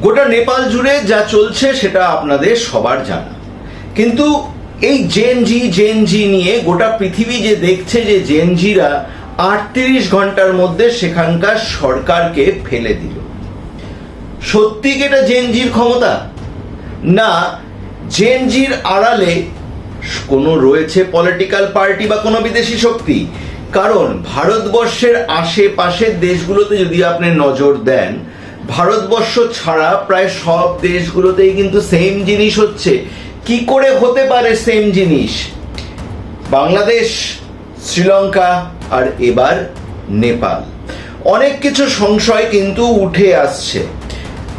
গোটা নেপাল জুড়ে যা চলছে সেটা আপনাদের সবার জানা। কিন্তু এই জেনজি জেনজি নিয়ে গোটা পৃথিবী যে দেখছে যে জেনজিরা আটত্রিশ ঘণ্টার মধ্যে সেখানকার সরকারকে ফেলে দিল। সত্যি কি এটা জেনজির ক্ষমতা? না জেনজির আড়ালে কোনো রয়েছে পলিটিক্যাল পার্টি বা কোনো বিদেশি শক্তি। কারণ ভারতবর্ষের আশেপাশের দেশগুলোতে যদি আপনি নজর দেন ভারতবর্ষ ছাড়া প্রায় সব দেশগুলোতেই কিন্তু সেম জিনিস হচ্ছে। কি করে হতে পারে সেম জিনিস? বাংলাদেশ, শ্রীলঙ্কা আর এবার নেপাল। অনেক কিছু সংশয় কিন্তু উঠে আসছে।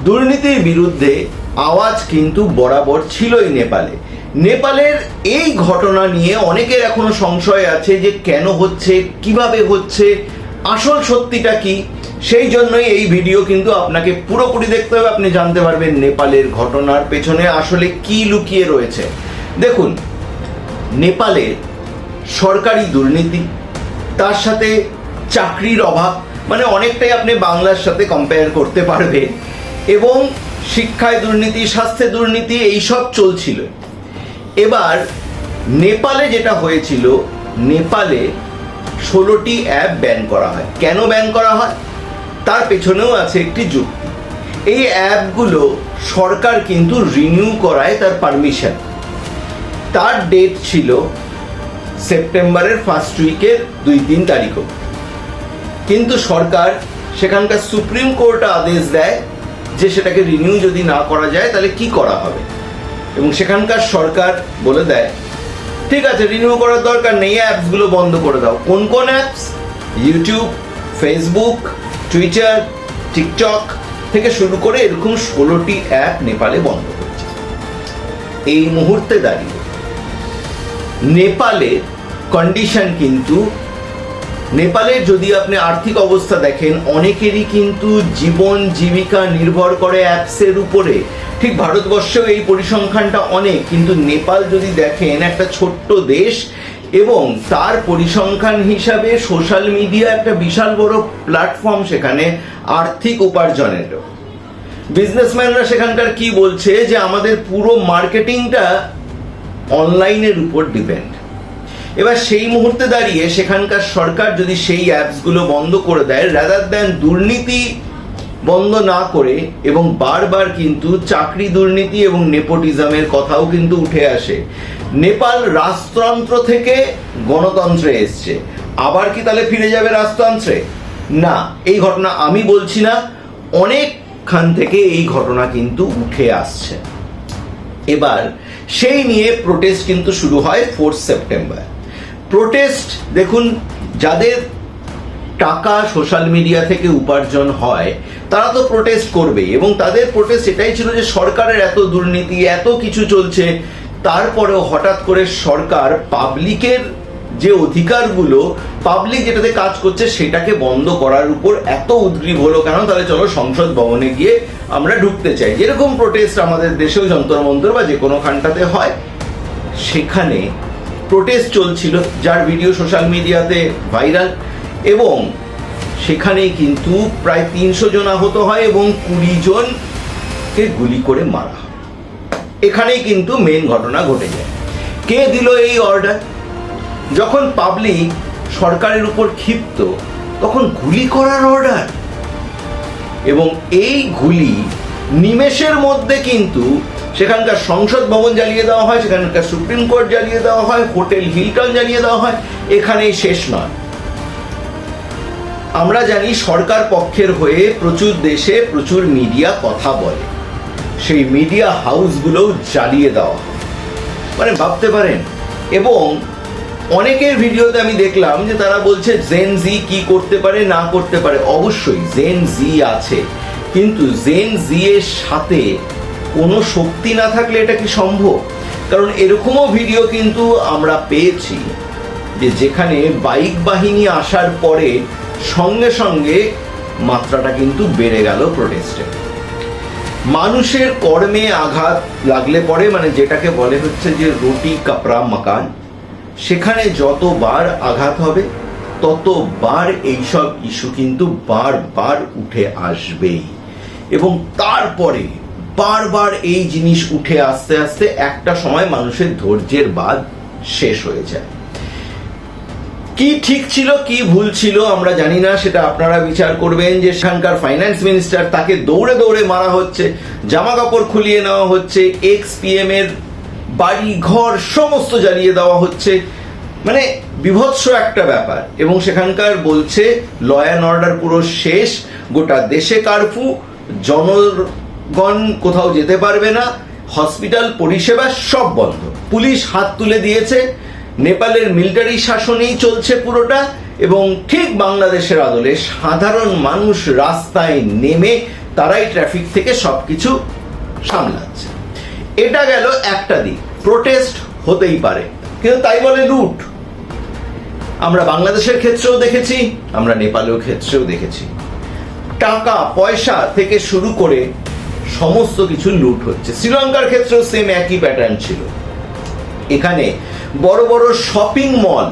দুর্নীতির বিরুদ্ধে আওয়াজ কিন্তু বরাবর ছিলই নেপালে। নেপালের এই ঘটনা নিয়ে অনেকের এখনও সংশয় আছে যে কেন হচ্ছে, কীভাবে হচ্ছে আসল সত্যিটা কি? সেই জন্যই এই ভিডিও কিন্তু আপনাকে পুরোপুরি দেখতে হবে। আপনি জানতে পারবেন নেপালের ঘটনার পেছনে আসলে কি লুকিয়ে রয়েছে। দেখুন, নেপালে সরকারি দুর্নীতি, তার সাথে চাকরির অভাব মানে অনেকটাই আপনি বাংলার সাথে কম্পেয়ার করতে পারবেন। এবং শিক্ষায় দুর্নীতি, স্বাস্থ্যে দুর্নীতি, এইসব চলছিল। এবার নেপালে যেটা হয়েছিল, নেপালে ষোলোটি অ্যাপ ব্যান করা হয়। কেন ব্যান করা হয়? তার পেছনেও আছে একটি যুক্তি। এই অ্যাপগুলো সরকার কিন্তু রিনিউ করায় তার পারমিশন। তার ডেট ছিল সেপ্টেম্বরের ফার্স্ট উইকের দুই তিন তারিখ কিন্তু সরকার সেখানকার সুপ্রিম কোর্ট আদেশ দেয় যে সেটাকে রিনিউ যদি না করা যায়, তাহলে কি করা হবে? এবং সেখানকার সরকার বলে দেয় ঠিক আছে রিনিউ করার দরকার নেই অ্যাপসগুলো বন্ধ করে দাও। কোন কোন apps YouTube Facebook Twitter TikTok থেকে শুরু করে এরকম ষোলোটি অ্যাপ নেপালে বন্ধ করেছে। এই মুহূর্তে দাঁড়িয়ে নেপালে কন্ডিশন কিন্তু নেপালের যদি আপনি আর্থিক অবস্থা দেখেন, অনেকেরই কিন্তু জীবন জীবিকা নির্ভর করে অ্যাপসের উপরে। ঠিক ভারতবর্ষেও এই পরিসংখ্যানটা অনেক, কিন্তু নেপাল যদি দেখেন, একটা ছোট্ট দেশ এবং তার পরিসংখ্যান হিসাবে সোশ্যাল মিডিয়া একটা বিশাল বড় প্ল্যাটফর্ম সেখানে আর্থিক উপার্জনেরও বিজনেসম্যানরা সেখানকার কি বলছে যে আমাদের পুরো মার্কেটিংটা অনলাইনের উপর ডিপেন্ড। এবার সেই মুহূর্তে দাঁড়িয়ে সেখানকার সরকার যদি সেই অ্যাপসগুলো বন্ধ করে দেয় রাদার দেন দুর্নীতি বন্ধ না করে এবং বারবার কিন্তু চাকরি দুর্নীতি এবং নেপোটিজমের কথাও কিন্তু উঠে আসে, নেপাল রাজতন্ত্র থেকে গণতন্ত্রে এসছে। আবার কি তাহলে ফিরে যাবে রাজতন্ত্রে? না, এই ঘটনা আমি বলছি না, অনেকখান থেকে এই ঘটনা কিন্তু উঠে আসছে। এবার সেই নিয়ে প্রোটেস্ট কিন্তু শুরু হয় ফোর্থ সেপ্টেম্বর প্রোটেস্ট দেখুন, যাদের টাকা সোশ্যাল মিডিয়া থেকে উপার্জন হয়, তারা তো প্রোটেস্ট করবে এবং তাদের প্রোটেস্ট এটাই ছিল যে সরকারের এত দুর্নীতি, এত কিছু চলছে, তারপরেও হঠাৎ করে সরকার পাবলিকের যে অধিকারগুলো পাবলিক যেটাতে কাজ করছে, সেটাকে বন্ধ করার উপর এত উদ্গ্রীব হলো কেন? তাহলে চলো সংসদ ভবনে গিয়ে আমরা ঢুকতে চাই। যেরকম প্রোটেস্ট আমাদের দেশেও যন্ত্রমন্ত্র বা যে কোনোখানটাতে হয়, সেখানে প্রোটেস্ট চলছিল, যার ভিডিও সোশ্যাল মিডিয়াতে ভাইরাল এবং সেখানেই কিন্তু প্রায় তিনশো জন আহত হয় এবং কুড়ি জনকে গুলি করে মারা হয়। এখানেই কিন্তু মেন ঘটনা ঘটে যায়। কে দিল এই অর্ডার যখন পাবলিক সরকারের উপর ক্ষিপ্ত, তখন গুলি করার অর্ডার এবং এই গুলি নিমেষের মধ্যে কিন্তু সেখানকার সংসদ ভবন জ্বালিয়ে দেওয়া হয়, সেখানকার সুপ্রিম কোর্ট জ্বালিয়ে দেওয়া হয়, হোটেল হিলটন জ্বালিয়ে দেওয়া হয়, এখানেই শেষ নয়। আমরা জানি সরকার পক্ষের হয়ে প্রচুর দেশে প্রচুর মিডিয়া কথা বলে। সেই মিডিয়া হাউসগুলোও জ্বালিয়ে দেওয়া হয়। মানে ভাবতে পারেন, এবং অনেকের ভিডিওতে আমি দেখলাম যে তারা বলছে জেন জি কি করতে পারে, না করতে পারে? অবশ্যই জেন জি আছে। কিন্তু জেন জি এর সাথে কোনো শক্তি না থাকলে এটা কি সম্ভব? কারণ এরকমও ভিডিও কিন্তু আমরা পেয়েছি যে যেখানে বাইক বাহিনী আসার পরে সঙ্গে সঙ্গে মাত্রাটা কিন্তু বেড়ে গেল প্রোটেস্টে মানুষের কর্মে আঘাত লাগলে পরে মানে যেটাকে বলে হচ্ছে যে রুটি কাপড়া মাকান, সেখানে যতবার আঘাত হবে, ততবার এইসব ইস্যু কিন্তু বারবার উঠে আসবেই। এবং তারপরে বারবার এই জিনিস উঠে আসতে আসতে একটা সময় মানুষের ধৈর্যের বাদ শেষ হয়ে যায়। কি ঠিক ছিল, কি ভুল ছিল আমরা জানি না, সেটা আপনারা বিচার করবেন যে সেখানকার ফাইন্যান্স মিনিস্টার তাকে দৌড়ে দৌড়ে মারা হচ্ছে, জামা কাপড় খুলিয়ে নেওয়া হচ্ছে এক্স পিএম এর বাড়ি ঘর সমস্ত জ্বালিয়ে দেওয়া হচ্ছে। মানে বিভৎস একটা ব্যাপার। এবং সেখানকার বলছে ল অ্যান্ড অর্ডার পুরো শেষ, গোটা দেশে কারফু জনগণ কোথাও যেতে পারবে না, হসপিটাল পরিষেবা সব বন্ধ। পুলিশ হাত তুলে দিয়েছে, নেপালের মিলিটারি শাসনেই চলছে পুরোটা, এবং ঠিক বাংলাদেশের আদলে সাধারণ মানুষ রাস্তায় নেমে তারাই ট্রাফিক থেকে সবকিছু সামলাচ্ছে। এটা গেল একটা দিক, প্রোটেস্ট হতেই পারে। কিন্তু তাই বলে লুট। আমরা বাংলাদেশের ক্ষেত্রেও দেখেছি, আমরা নেপালের ক্ষেত্রেও দেখেছি। টাকা, পয়সা থেকে শুরু করে সমস্ত কিছু লুট হচ্ছে। শ্রীলঙ্কার ক্ষেত্রেও সেম একই প্যাটার্ন ছিল। এখানে বড় বড় শপিং মল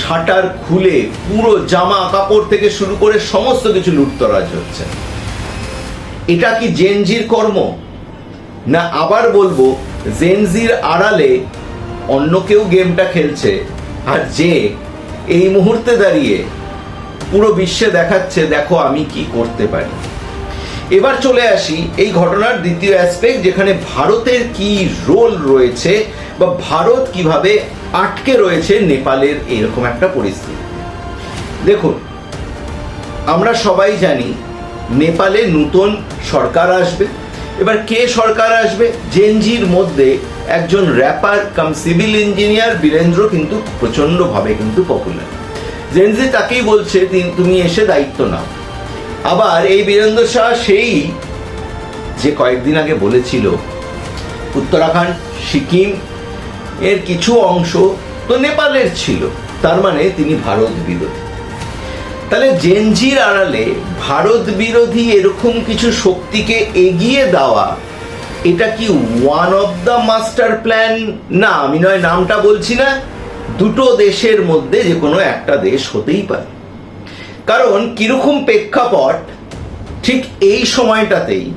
শাটার খুলে পুরো জামা কাপড় থেকে শুরু করে সমস্ত কিছু লুটতরাজ হচ্ছে। এটা কি জেনজির কর্ম? না, আবার বলব জেনজির আড়ালে অন্য কেউ গেমটা খেলছে আর যে এই মুহূর্তে দাঁড়িয়ে পুরো বিশ্বে দেখাচ্ছে, দেখো আমি কি করতে পারি। এবার চলে আসি এই ঘটনার দ্বিতীয় অ্যাসপেক্ট যেখানে ভারতের কি রোল রয়েছে বা ভারত কীভাবে আটকে রয়েছে নেপালের এরকম একটা পরিস্থিতি। দেখুন, আমরা সবাই জানি নেপালে নতুন সরকার আসবে। এবার কে সরকার আসবে? জেনজির মধ্যে একজন rapper cum civil engineer Birendra কিন্তু প্রচণ্ডভাবে কিন্তু পপুলার জেনজি তাকেই বলছে, "তিন- তুমি এসে দায়িত্ব নাও। আবার এই বীরেন্দ্র শাহ সেই যে কয়েকদিন আগে বলেছিল, উত্তরাখণ্ড, সিকিম এর কিছু অংশ তো নেপালের ছিল, তার মানে তিনি ভারত বিরোধী। তাহলে জেনজির আড়ালে ভারত বিরোধী এরকম কিছু শক্তিকে এগিয়ে দেওয়া, এটা কি one of the master plan না, আমি নয়, নামটা বলছি না, দুটো দেশের মধ্যে যে কোনো একটা দেশ হতেই পারে। কারণ কীরকম প্রেক্ষাপট ঠিক এই সময়টাতেই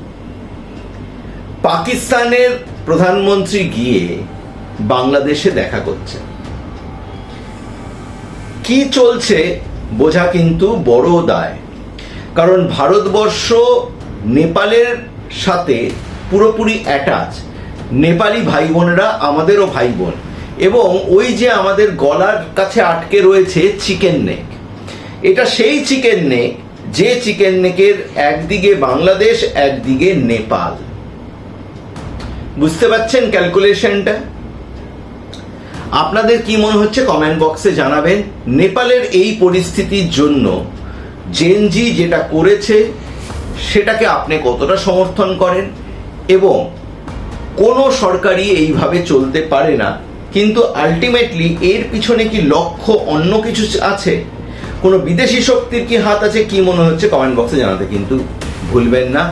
পাকিস্তানের প্রধানমন্ত্রী গিয়ে বাংলাদেশে দেখা করছে। কি চলছে বোঝা কিন্তু বড় দায়। কারণ ভারতবর্ষ নেপালের সাথে পুরোপুরি অ্যাটাচ নেপালি ভাই বোনেরা আমাদেরও ভাই বোন এবং ওই যে আমাদের গলার কাছে আটকে রয়েছে চিকেন নেক এটা সেই চিকেন নেক যে চিকেন নেকের একদিকে বাংলাদেশ, একদিকে নেপাল। বুঝতে পারছেন ক্যালকুলেশনটা আপনাদের কি মনে হচ্ছে কমেন্ট বক্সে জানাবেন? নেপালের এই পরিস্থিতির জন্য জেনজি যেটা করেছে, সেটাকে আপনি কতটা সমর্থন করেন? এবং কোনো সরকারই এইভাবে চলতে পারে না, কিন্তু আলটিমেটলি এর পিছনে কি লক্ষ্য অন্য কিছু আছে? কোনো বিদেশি শক্তির কি হাত আছে, কি মনে হচ্ছে কমেন্ট বক্সে জানাতে কিন্তু ভুলবেন না।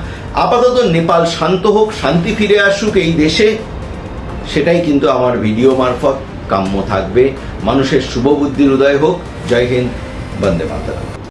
আপাতত নেপাল শান্ত হোক, শান্তি ফিরে আসুক এই দেশে, সেটাই কিন্তু আমার ভিডিও মারফত কাম্য থাকবে। মানুষের শুভ বুদ্ধির উদয় হোক। জয় হিন্দ, বন্দে মাতারাম।